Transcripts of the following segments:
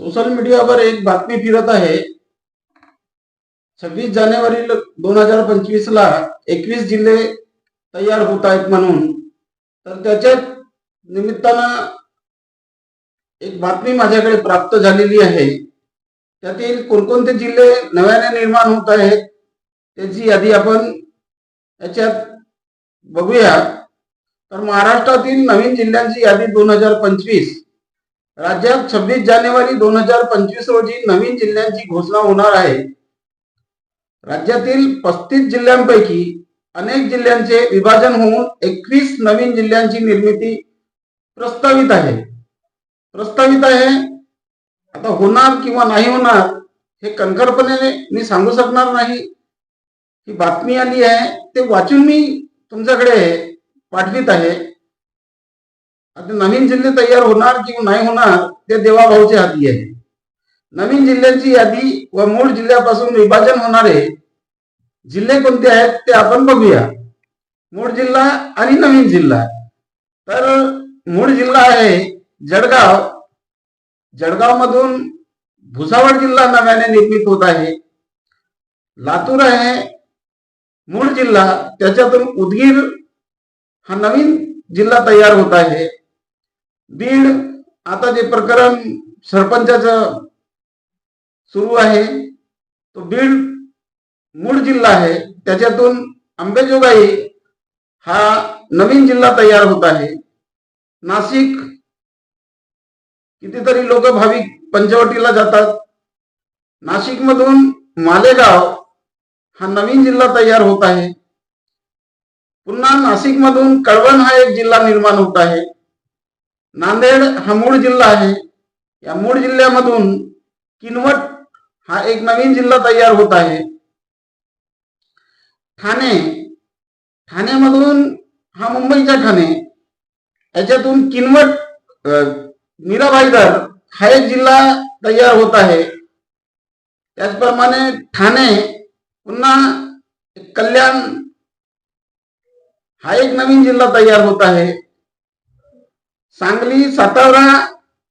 Social मीडियावर एक बातमी फिरत आहे. सव्वीस जानेवारी दोन हजार पंचवीस ला एकवीस जिल्हे तयार होत आहेत म्हणून. तर त्याच्या निमित्तानं एक बातमी माझ्याकडे प्राप्त झालेली आहे. त्यातील कोणकोणते जिल्हे नव्याने निर्माण होत आहेत त्याची यादी आपण याच्यात बघूया. तर महाराष्ट्रातील नवीन जिल्ह्यांची यादी दोन हजार पंचवीस. राज्यात छब्बीस जानेवारी दोन हजार पंचवीस रोजी नवीन जिल्ह्यांची घोषणा होणार आहे. राज्यातील पस्तीस जिल्ह्यांपैकी अनेक जिल्ह्यांचे विभाजन होऊन एकवीस नवीन जिल्ह्यांची निर्मिती प्रस्तावित आहे. प्रस्तावित आहे. आता होणार किंवा नाही होणार हे कणखरपणे मी सांगू शकणार नाही. ही बातमी आली आहे. ते वाचून मी तुमच्याकडे पाठवित आहे. आता नवीन जिल्हे तयार होणार किंवा नाही होणार ते देवाभाऊच्या हाती आहे. नवीन जिल्ह्यांची यादी व मूळ जिल्ह्यापासून विभाजन होणारे जिल्हे कोणते आहेत ते आपण बघूया. मूळ जिल्हा आणि नवीन जिल्हा. तर मूळ जिल्हा आहे जळगाव. जळगाव मधून भुसावळ जिल्हा नव्याने निर्मित होत आहे. लातूर आहे मूळ जिल्हा. त्याच्यातून उदगीर हा नवीन जिल्हा तयार होत आहे. बीड आता जे प्रकरण सरपंचाच सुरू आहे तो बीड मूळ जिल्हा आहे. त्याच्यातून अंबेजोगाई हा नवीन जिल्हा तयार होत आहे. नाशिक कितीतरी लोक भाविक पंचवटीला जातात. नाशिक मधून मालेगाव हा नवीन जिल्हा तयार होत आहे. पुन्हा नाशिक मधून कळवण हा एक जिल्हा निर्माण होत आहे. नांदेड हा मूळ जिल्हा आहे. या मूळ जिल्ह्यामधून किनवट हा एक नवीन जिल्हा तयार होत आहे. ठाणे ठाण्यामधून हा मुंबईच्या ठाणे. याच्यातून किनवट अं, मीराबाईदर हा एक जिल्हा तयार होत आहे. त्याचप्रमाणे ठाणे पुन्हा कल्याण हा एक नवीन जिल्हा तयार होत आहे. सांगली सातारा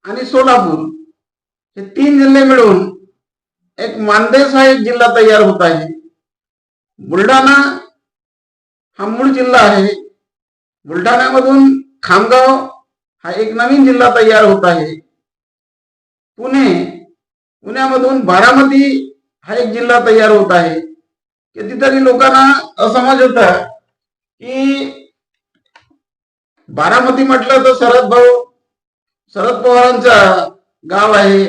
आणि सोलापूर हे तीन जिल्हे मिळून एक मानदेश हा एक जिल्हा तयार होत आहे. बुलढाणा हा मूळ जिल्हा आहे. बुलढाण्यामधून खामगाव हा एक नवीन जिल्हा तयार होत आहे. पुणे पुण्यामधून बारामती हा एक जिल्हा तयार होत आहे. कितीतरी लोकांना असमज होता की बारामती म्हटलं तर शरद भाऊ शरद पवारांचा गाव आहे.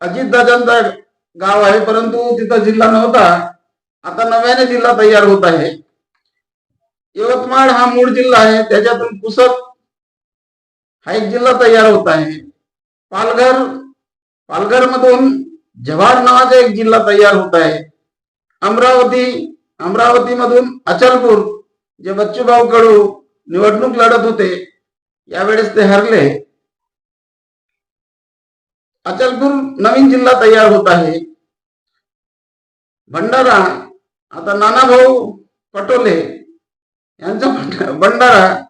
अजितदादांचा गाव आहे परंतु तिथं जिल्हा नव्हता. आता नव्याने जिल्हा तयार होत आहे. यवतमाळ हा मूळ जिल्हा आहे त्याच्यातून पुसद हा एक जिल्हा तयार होत आहे. पालघर पालघर मधून जव्हार नावाचा एक जिल्हा तयार होत आहे. अमरावती अमरावती मधून अचलपूर जे बच्चूभाऊ कडू निवडणूक लढत होते. यावेळेस ते हरले. अचलपूर नवीन जिल्हा तयार होत आहे. भंडारा आता नानाभाऊ पटोले यांचा भंडारा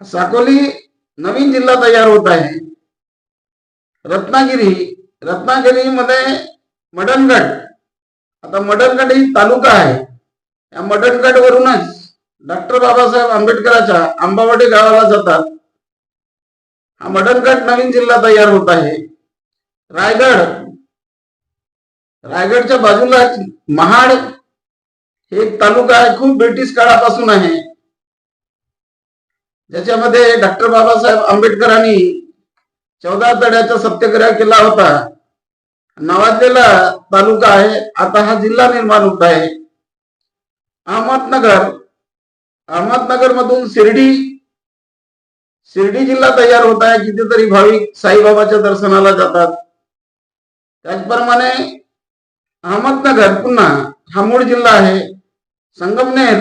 साकोली नवीन जिल्हा तयार होत आहे. रत्नागिरी रत्नागिरीमध्ये मडनगड आता मडनगड ही तालुका आहे. या मडनगड वरूनच डॉक्टर बाबासाहेब आंबेडकरांच्या आंबावाडी गावाला जातात. हा मडनगड नवीन जिल्हा तयार होत आहे. रायगड रायगडच्या बाजूला महाड हे एक तालुका आहे खूप ब्रिटिश काळापासून आहे. ज्याच्यामध्ये डॉक्टर बाबासाहेब आंबेडकरांनी चौदा तड्याचा सत्याग्रह केला होता. नावाजलेला तालुका आहे आता हा जिल्हा निर्माण होत आहे. अहमदनगर अहमदनगर मधून शिर्डी शिर्डी जिल्हा तयार होत आहे कितीतरी भाविक साईबाबाच्या दर्शनाला जातात. त्याचप्रमाणे अहमदनगर पुन्हा हा मूळ जिल्हा आहे. संगमनेर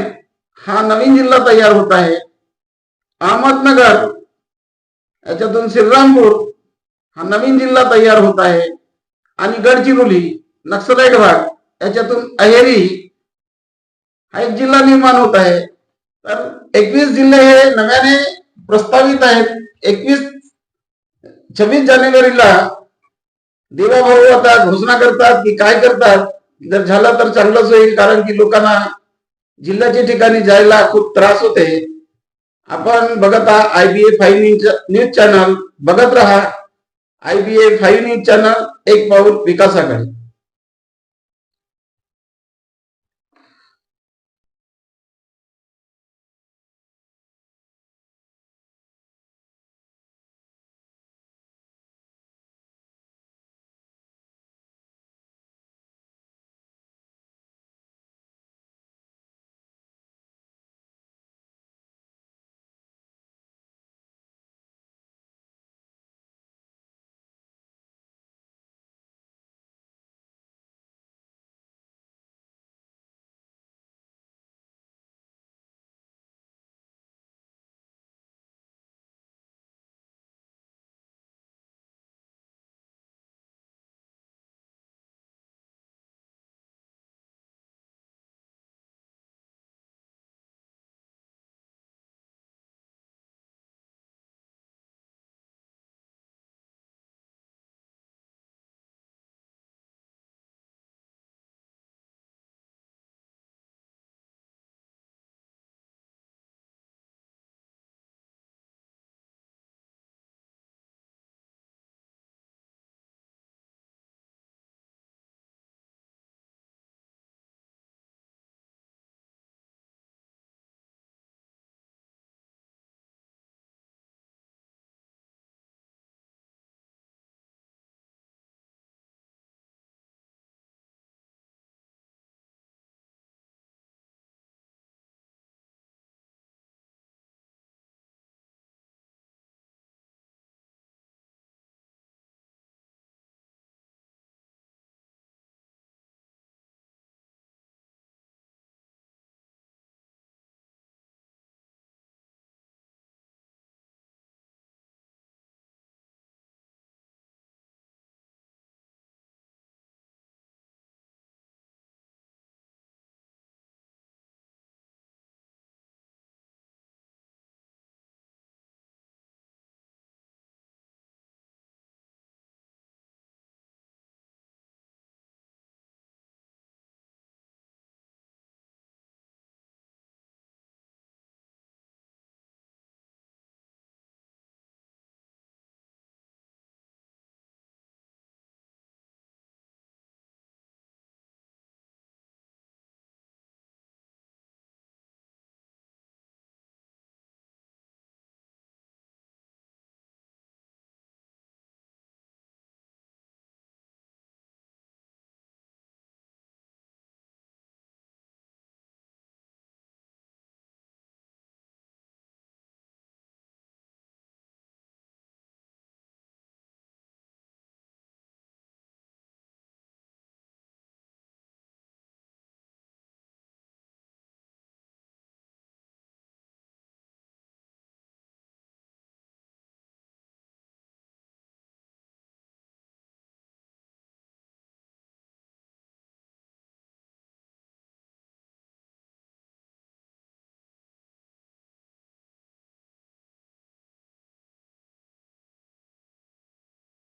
हा नवीन जिल्हा तयार होत आहे. अहमदनगर याच्यातून श्रीरामपूर हा नवीन जिल्हा तयार होत आहे. आणि गडचिरोली नक्षलाईट भाग याच्यातून अहेरी हा एक जिल्हा निर्माण होत आहे. तर एकवीस जिल्हे हे नव्याने प्रस्तावित आहेत. एकवीस छव्वीस जानेवारीला देवाभाऊ आता घोषणा करतात की काय करतात? जर झालं तर चांगलंच होईल कारण की लोकांना जिल्ह्याच्या ठिकाणी जायला खूप त्रास होते. आपण बघत आहात I B A five news news channel बघत राहा I B A five news channel एक पाऊल विकासाकडे.